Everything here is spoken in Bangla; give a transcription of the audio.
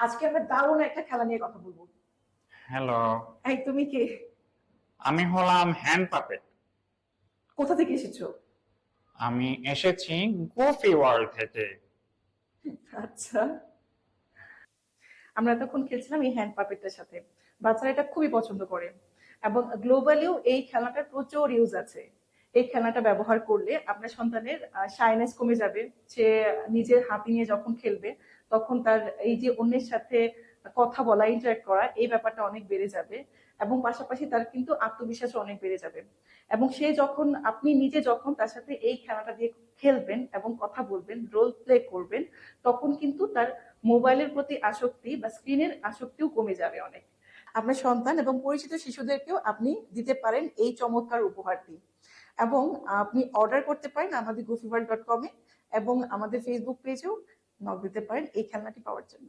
আজকে আমরা দারুণ একটা খেলা নিয়ে কথা বলব। হ্যালো এই তুমি কে? আমি হলাম হ্যান্ড পাপেট কোথা থেকে এসেছ? আমি এসেছি গোফি ওয়ার্ল্ড থেকে। আচ্ছা। আমরা তখন খেলছিলাম এই হ্যান্ড পাপেটটার সাথে। বাচ্চারা এটা খুবই পছন্দ করে। এবং গ্লোবালিও এই খেলাটার প্রচুর ইউজ আছে। এই খেলাটা ব্যবহার করলে আপনার সন্তানের শাইনেস কমে যাবে। সে নিজের হাতি নিয়ে যখন খেলবে তখন তার এই যে অন্যের সাথে কথা বলা ইন্টারাক্ট করা, এই ব্যাপারটা অনেক বেড়ে যাবে এবং পাশাপাশি তার কিন্তু আত্মবিশ্বাস অনেক বেড়ে যাবে। এবং সে যখন, আপনি নিজে যখন তার সাথে এই খেলাটা দিয়ে খেলবেন এবং কথা বলবেন রোল প্লে করবেন, তখন কিন্তু তার মোবাইলের প্রতি আসক্তি বা স্ক্রিনের আসক্তিও কমে যাবে অনেক। আপনার সন্তান এবং পরিচিত শিশুদেরকেও আপনি দিতে পারেন এই চমৎকার উপহারটি। এবং আপনি অর্ডার করতে পারেন আমাদের গুফিভার ডট কমে এবং আমাদের ফেসবুক পেজেও নক দিতে পারেন এই খেলনাটি পাওয়ার জন্য।